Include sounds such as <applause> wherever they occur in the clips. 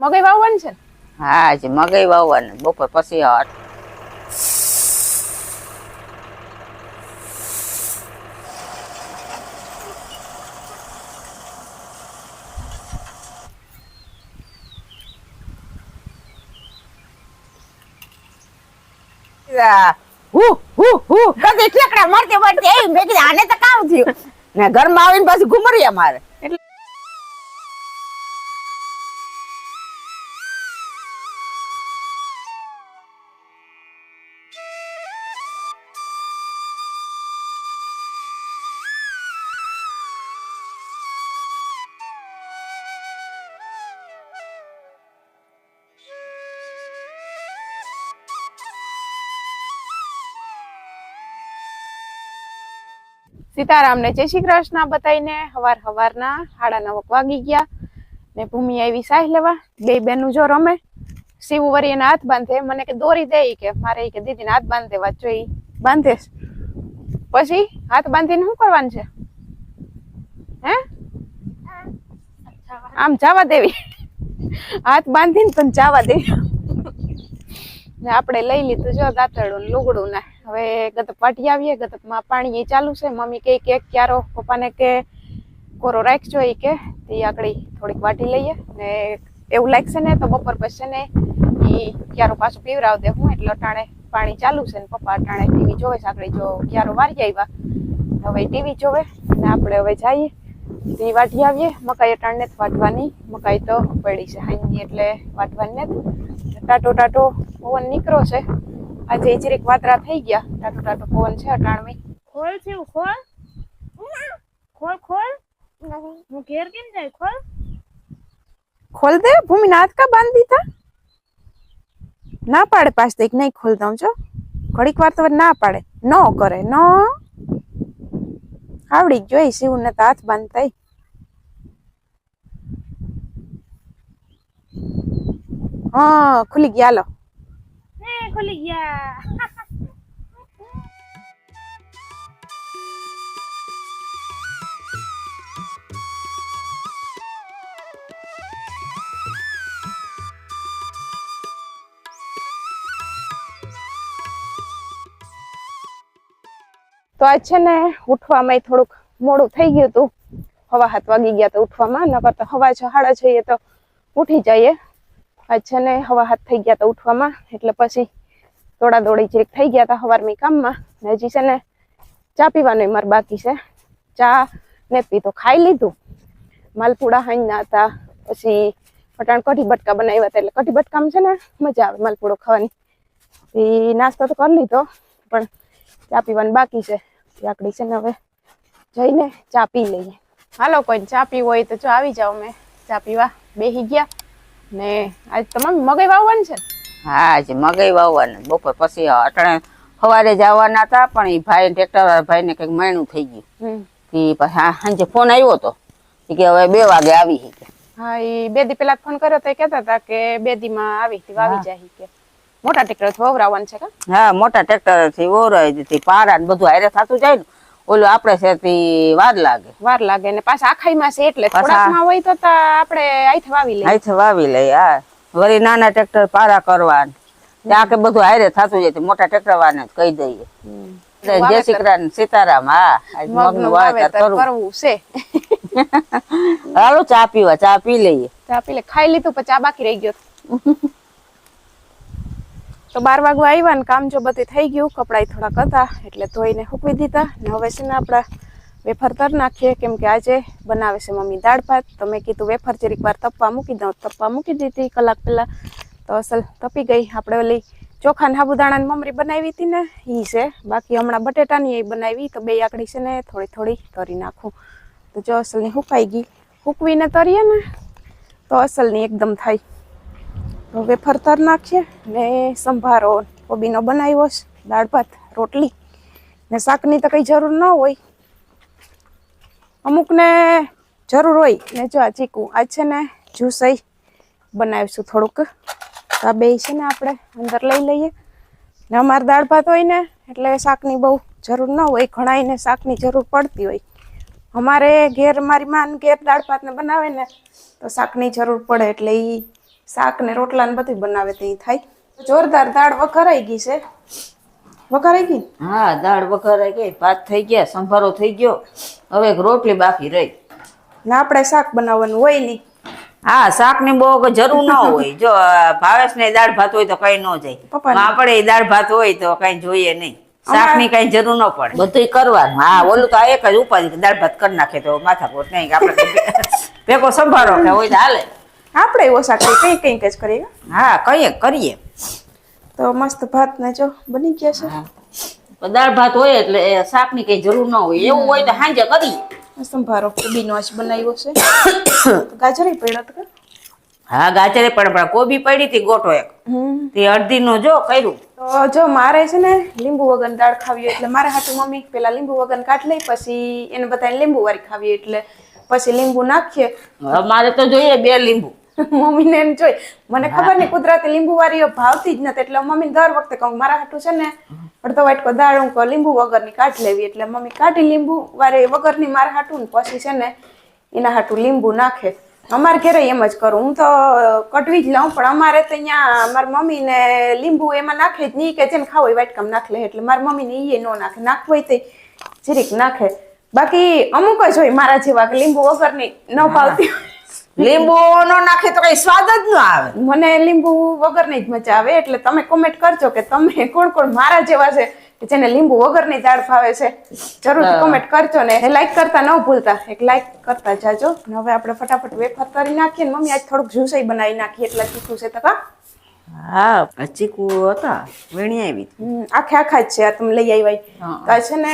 મગઈ વાવવાની છે હા જે મગઈ વાવવાની. બપોર પછી આ- હુ હુ હુ. કદી ઠેકડા મળતી મારતી મેં કીધું આને તો કામ થયું. ને ઘરમાં આવીને પછી ઘુમરી મારે. એટલે સીતારામને જય શ્રી કૃષ્ણ બતાવીને હવાર હવારના સાડા નવક વાગી ગયા. ને ભૂમિ આવી સાહ લેવા. બે બેનું જો રમે. શિવ વરી એના હાથ બાંધે. મને કે દોરી દે કે. મારે કે દીદીને હાથ બાંધે વાંચો ઈ બાંધેશ પછી હાથ બાંધીને શું કરવાનું છે? હે? આમ જવા દેવી. હાથ બાંધીને પણ જવા દેવી. આપણે લઈ લીધું જો દાંતરડું ને લુગડું ને. હવે ગતક વાટી આવીએ ગતકમાં પાણી એ ચાલુ છે. મમ્મી કે કે ક્યારો? પપ્પાને કે કોરો રાખજો એ કે, તે આકડી થોડીક વાટી લઈએ. ને એવું લાગશે ને તો બપોર પછી ને એ ક્યારો પાછું પીવરાવ દે હું, એટલે અટાણે પાણી ચાલુ છે ને પપ્પા અટાણે ટીવી જોવે છે. આકડી જો ક્યારો વારી આવ્યા, હવે ટીવી જોવે ને આપણે હવે જઈએ. તી વાટી આવીએ. મકાઈ અટાણે જ વાટવાની મકાઈ તો પડી છે હાંજી એટલે વાટવાની ને ટાટો ટાટો પવન નીકળો છે. આજે જરીક વાતરા થઈ ગયા. ટાટો ટાટો ફોન છે અટાણવી. ખોલ છે ખોલ. ખોલ ખોલ. હું ઘેર કેમ જાય? ખોલ. ખોલ દે ભૂમિ હાથ કા બાંધી દીધા? ના પાડે તો એક નહીં ખોલ દઉં છો ઘડીક વાર તો ના પાડે. ન કરે ન. આવડી જ જોઈ શિવ ને તો હાથ બાંધતા. હા ખુલી ગયા લો ગયા તો આજ છે ને ઉઠવામાં થોડુંક મોડું થઈ ગયું હતું. હવા હાથ વાગી ગયા તો ઉઠવામાં, નકર તો હવા છ જઈએ તો ઉઠી જઈએ. આજ છે ને હવા હાથ થઈ ગયા તો ઉઠવામાં, એટલે પછી દોડા દોડી જરીક થઈ ગયા હતા સવારની કામમાં, ને હજી છે ને ચા પીવાનું મારે બાકી છે. ચા ને પીધો ખાઈ લીધું. માલપુડા હાઈના હતા, પછી પટાણ કઢી બટકા બનાવ્યા હતા, એટલે કઢી બટકામાં છે ને મજા આવે માલપુડો ખાવાની. એ નાસ્તો તો કરી લીધો, પણ ચા પીવાનું બાકી છે. તે આકડી છે ને હવે જઈને ચા પી લઈએ. હાલો કોઈ ચા પીવું હોય તો જો આવી જાઓ મેં ચા પીવા બેસી ગયા. ને આજ તમામ મગઈ વાવવાનું છે? હા આજે મગઈ વાવવાના. બપોર પછી અટાણે સવારે જવાના હતા પણ એ ભાઈ ટ્રેક્ટર વાળા ભાઈને કંઈક મહિનું થઈ ગયું. કે પછી હા સાંજે ફોન આવ્યો હતો કે હવે બે વાગે આવી હી કે. હા એ બે દી પેલા ફોન કર્યો તો કેતા કહેતા હતા કે બે દી માં આવી હતી વાવી જાય કે. મોટા ટેક્ટર વવરાવવાનું છે કે? હા મોટા ટ્રેક્ટરથી ઓરાય દીધી પારા ને બધું હારે થતું જાય ને ઓલું આપણે છે તે વાર લાગે. વાર લાગે ને પાછા આખાઈમાં છે એટલે થોડાકમાં હોય તો તા આપણે આઈથ વાવી લઈએ. આઈથ વાવી લઈ હા. વળી નાના ટ્રેક્ટર પારા કરવા ત્યાં કે બધું હારે થતું જાય મોટા ટ્રેક્ટર વાળાને જ કહી દઈએ. જય શ્રી કૃષ્ણ સીતારામ હા મગનું વાવેતર કરવું. છે. <laughs> હાલો ચા પીવા ચા પી લઈએ. ચા પી લે. ખાઈ લીધું પછી ચા બાકી રહી ગયો. તો બાર વાગવા આવ્યા ને કામ જો બધું થઈ ગયું કપડાય થોડાક હતા એટલે ધોઈને હૂકવી દીધા. ને હવે છે ને આપણા વેફર તર નાખીએ, કેમ કે આજે બનાવે છે મમ્મી દાળ ભાત. તો મેં કીધું વેફર જરીક વાર તપવા મૂકી દઉં. તપવા મૂકી દીધી કલાક પહેલાં. તો અસલ તપી ગઈ. આપણે ઓલી ચોખા ને સાબુદાણાની મમરી બનાવી હતી ને એ છે. બાકી હમણાં બટેટાની એ બનાવી. તો બે આકડી છે ને, થોડી થોડી તરી નાખું. તો જો અસલની હુકાઈ ગઈ. હુકવીને તરીએ ને, તો અસલની એકદમ થાય. તો વેફર તર નાખીએ ને સંભારો કોબીનો બનાવ્યો છે. દાળ ભાત, રોટલી ને શાકની તો કંઈ જરૂર ન હોય. અમુકને જરૂર હોય, ને જો આ ચીકું, આ છે ને જ્યુસ બનાવીશું થોડુંક. તો આ બે છે ને આપણે અંદર લઈ લઈએ. ને અમારે દાળ ભાત હોય ને, એટલે શાકની બહુ જરૂર ન હોય ઘણાઈને શાકની જરૂર પડતી હોય. અમારે ઘેર, મારી માન ઘેર દાળ ભાતને બનાવે ને, તો શાકની જરૂર પડે, એટલે એ શાક ને રોટલા ને બધું બનાવે, તે થાય. જોરદાર દાળ વઘરાઈ ગઈ છે. વઘારાઈ ગઈ? હા દાળ વઘારાઈ ગઈ ભાત થઈ ગયા સંભારો થઈ ગયો. હવે એક રોટલી બાકી રહી. ને આપણે શાક બનાવવાનું હોય નહીં હા શાકની બહુ જરૂર ન હોય. <laughs> જો ભાવેશ ને દાળ ભાત હોય તો કઈ ન જાય. આપણે દાળ ભાત હોય તો કઈ જોઈએ નહીં. શાકની કઈ જરૂર ન પડે. બધું કરવાનું. હા ઓલું તો એક જ ઉપાધિ દાળ ભાત કરી નાખે તો માથાકૂટ નહીં કે આપણે <laughs> ભેગો સંભાળો કે હોય તો હાલે. આપણે ઓછા કઈ કઈ કઈ જ કરીએ. હા કઈ કરીએ. તો મસ્ત ભાત ને જો બની ગયા છે. દાળ ભાત હોય એટલે શાકની કઈ જરૂર ન હોય. એવું હોય તો સાંજે કરી. સંભારો કોબીનો આજ બનાવ્યો છે. <coughs> ગાજરે પડ્યો તો હા ગાજરે પણ પણ કોબી પડી હતી ગોટો એક. તે અડધી નો જો કર્યું. તો જો મારે છે ને લીંબુ વગન દાળ ખાવી એટલે મારે હાટુ મમ્મી પેલા લીંબુ વગન કાઢ લઈ પછી એને બધાને લીંબુ વાળી ખાવી એટલે પછી લીંબુ નાખીએ. મારે તો જોઈએ બે લીંબુ. <laughs> મમ્મીને એમ જોઈ. મને ખબર નહીં કુદરતી લીંબુ વાળીઓ ભાવતી જ નથી એટલે મમ્મી દર વખતે કહું મારા હાટું છે ને અડધો વાટકો દાળ હું કહું લીંબુ વગરની કાઢ લેવી. એટલે મમ્મી કાઢી લીંબુ વાળી વગરની મારા હાટું ને પછી છે ને એના હાટું લીંબુ નાખે. અમારે ઘરે એમ જ કરું. હું તો કટવી જ લઉં પણ અમારે તો અહીંયા મારી મમ્મીને લીંબુ એમાં નાખે જ નહીં કે જેને ખાવ હોય વાટકામ નાખ લે. એટલે મારી મમ્મીને એ ન નાખે. નાખવું હોય તે જીરીક નાખે. બાકી અમુક જ હોય મારા જેવા કે લીંબુ વગરની ન ભાવતી હોય. લીંબુ નો નાખે તો કઈ સ્વાદ જ ન આવે. મને લીંબુ વગરની જ મજા આવે એટલે તમે કોમેન્ટ કરજો કે તમે કોણ કોણ મારા જેવા છે કે જેને લીંબુ વગરની દાળ ભાવે છે. જરૂર. કોમેન્ટ કરજો ને. લાઈક કરતા ન ભૂલતા એક લાઈક કરતા જાજો. ને હવે આપણે ફટાફટ વેફર કરી નાખીએ ને મમ્મી આજ થોડુંક જ્યુસઈ બનાવી નાખીએ એટલે તીખું છે તકા હા ચીકુ હતા વેણી આવી આખે આખા જ છે આ તમે લઈ આવ્યા તો છે ને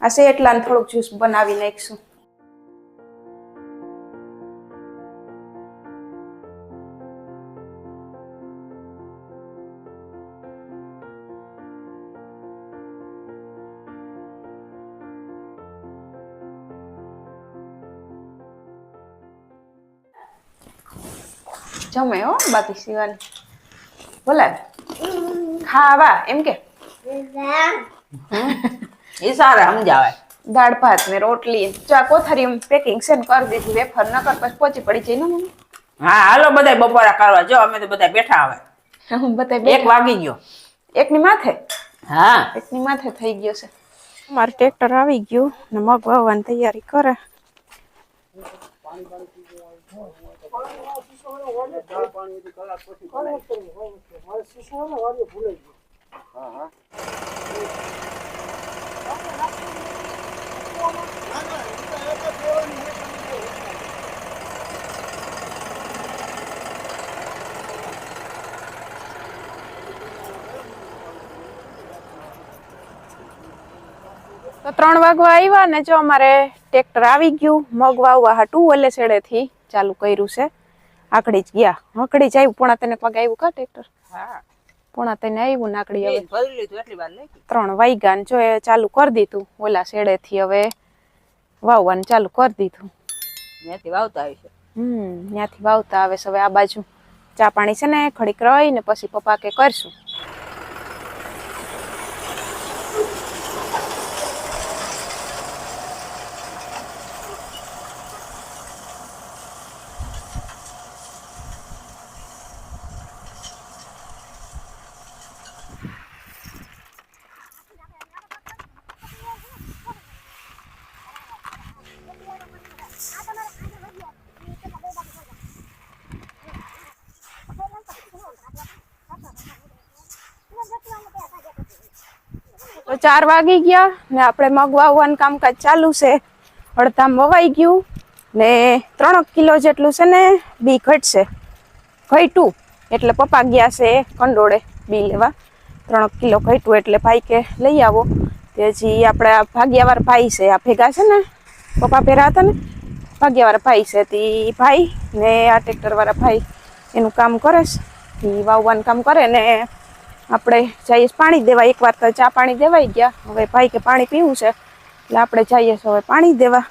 આ એટલા ને થોડુંક જ્યુસ બનાવી નાખીશું. જમે હો બાકી સિવાની બોલાવે ખાવા એમ કે? એ સારા સમજાવે. દાળ ભાત ને રોટલી. ચા કોથરી પેકિંગ છે ને કરી દીધી વેફર ન કર પછી પહોંચી પડી જઈ ને મમ્મી? હા હાલો બધા બપોરા કરવા. જો અમે તો બધા બેઠા આવે હું બધા એક વાગી ગયો. એકની માથે? હા. એકની માથે થઈ ગયો છે. મારું ટ્રેક્ટર આવી ગયું ને મગ વાવવાની તૈયારી કરે. પાણી પાણી પાણી હતી કલાક પછી મારે શીશવાને વાળીએ ભૂલાઈ ગયું હા હા. તો ત્રણ વાગવા આવ્યા ને જો અમારે ટ્રેક્ટર આવી ગયું મગ વાવવા હાટું ઓલે છેડેથી ચાલુ કર્યું છે. આકડી જ ગયા. આકડી જ આવ્યું પોણા તને પગ આવ્યું કા ટ્રેક્ટર હા. પોણા તને આવ્યું નાકડી હવે. ત્રણ વાગ્યા ને જો એ ચાલુ કરી દીધું ઓલા શેડેથી હવે વાવવાનું ચાલુ કરી દીધું. ત્યાંથી વાવતા આવી છે હમ ત્યાંથી વાવતા આવે છે. હવે આ બાજુ ચા પાણી છે ને ખડીક રહી ને પછી પપ્પા કે કરશું. તો ચાર વાગી ગયા ને આપણે મગ વાવવાનું કામકાજ ચાલુ છે. અડધામ વવાઈ ગયું ને ત્રણ કિલો જેટલું છે ને બી ઘટશે. ઘટ્યું એટલે પપ્પા ગયા છે કંડોળે બી લેવા. ત્રણ કિલો ઘટ્યું એટલે ભાઈ કે લઈ આવો. તે હજી આપણે ભાગ્યાવાર ભાઈ છે, આ ભેગા છે ને, પપ્પા ભેરા હતા ને, ભાગ્યાવાર ભાઈ છે તે ભાઈ ને આ ટ્રેક્ટરવાળા ભાઈ એનું કામ કરે છે. એ વાવવાનું કામ કરે ને આપણે જઈએ પાણી દેવા. એક વાર તો ચા પાણી દેવાઈ ગયા. હવે ભાઈ કે પાણી પીવું છે. એટલે આપણે જઈએ હવે પાણી દેવા.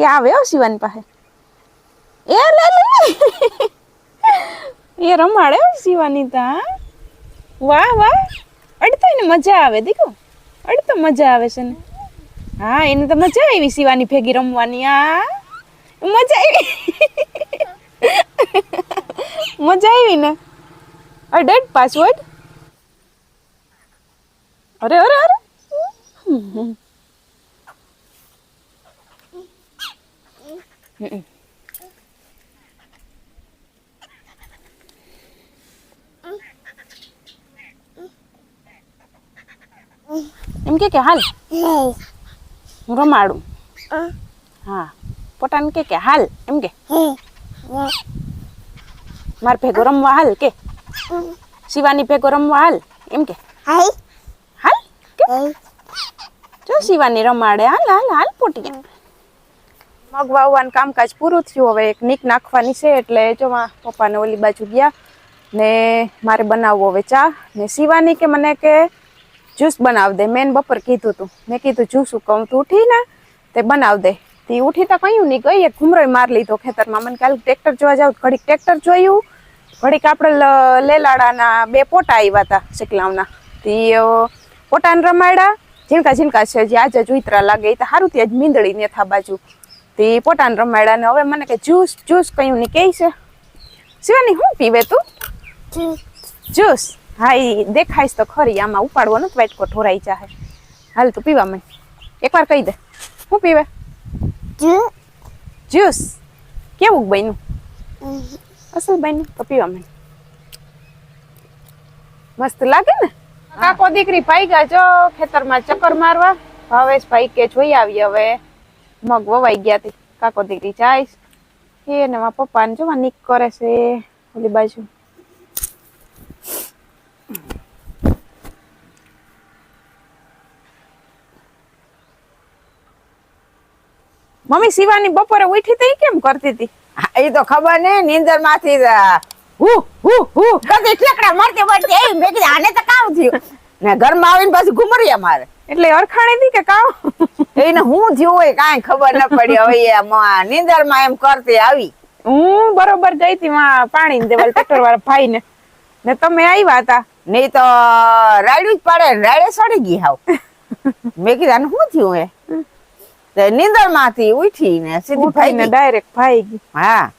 એ આવે હો શિવાની પાસે? એ લે લે. એ રમાડે શિવાની તા વાહ વાહ. અડતો એને મજા આવે દેખો અડતો મજા આવે છે ને. હા, એને તો મજા આવી શિવાની ભેગી રમવાની આ મજા આવી. મજા આવી ને. અડેડ પાસવર્ડ અરે અરે અરે. હમ. હમ. એમ કે કે હાલ? હું રમાડું. હા. પોતાને કે કે હાલ એમ કે? માર ભેગો રમવા હાલ કે? શિવાની ભેગો રમવા હાલ એમ કે? હાલ. કે? જો શિવાની રમાડે હાલ હાલ હાલ પોટી મગ વાવવાનું કામકાજ પૂરું થયું. હવે એક નીક નાખવાની છે એટલે જો પપ્પાને ઓલી બાજુ ગયા ને મારે બનાવવો હવે ચા. ને સીવાની કે મને કે જ્યુસ બનાવ દે. મેં બપોર કીધું તું. મેં કીધું, જ્યુસ કહું તું ઉઠીને તે બનાવ દે. તે ઉઠી તો કયું નહીં ગઈ, એક ઘુમરોય માર લીધો ખેતરમાં. મને કાલે ટ્રેક્ટર જોવા જાવ ઘડીક ટ્રેક્ટર જોયું. ઘડીક આપણે લેલાડાના બે પોટા આવ્યા હતા શીકલાવના. તે પોટાને રમાડ્યા. ઝીણકા ઝીણકા છે જે આજે જ ઉતરા લાગે. એ તો સારું ત્યાં જ મીંદડી ને થા બાજુ. તે પોટાને રમાડ્યા ને હવે મને કે જ્યુસ જ્યુસ કયું નહીં કે છે? શિવાની શું પીવે તું? જ્યુસ? હા એ દેખાઈશ તો ખરી, આમાં ઉપાડવો નથી વાટકો ઠોરાઈ જાહે. હાલ તું પીવા મને એકવાર કહી દે. શું પીવે? જ્યુસ? કેવું બન્યું? અસલ બન્યું? તો પીવા મને મસ્ત લાગે ને? કાકો દીકરી ભાઈ ગયા જો ખેતરમાં ચક્કર મારવા. ભાવેશ ભાઈ કે જોઈ આવી હવે. મગ વવાઈ ગયા તી. કાકો દીકરી જાય એ ને મારા પપ્પાને જોવા નીક કરે છે. ઓલી બાજુ. મમ્મી શિવાની બપોરે ઉઠી તઈ કેમ કરતી હતી એ તો ખબર ને નીંદરમાંથી હુ હુ હુ, કદી ઠેકડા મારતી મારતી એ મેં કીધું આને તો કામ થયું. ને ઘરમાં આવીને પછી ઘુમરિયા મારે. એટલે અરખાણી હતી કે કાવ એને હું થયું હોય કાંઈ ખબર ન પડી. હવે નીંદરમાં એમ કરતી આવી. હું બરોબર જઈ હતી માં પાણી ને દેવાલ ટ્રેક્ટર વાળા ભાઈ ને ને તમે આવ્યા હતા. નહીં તો રાયડું જ પડે રાડે સડી ગઈ હાવ. મેં કીધા ને શું થયું એ? નીંદરમાંથી ઉઠી ને સીધી ભાઈ ને ડાયરેક્ટ ભાઈ ગઈ હા.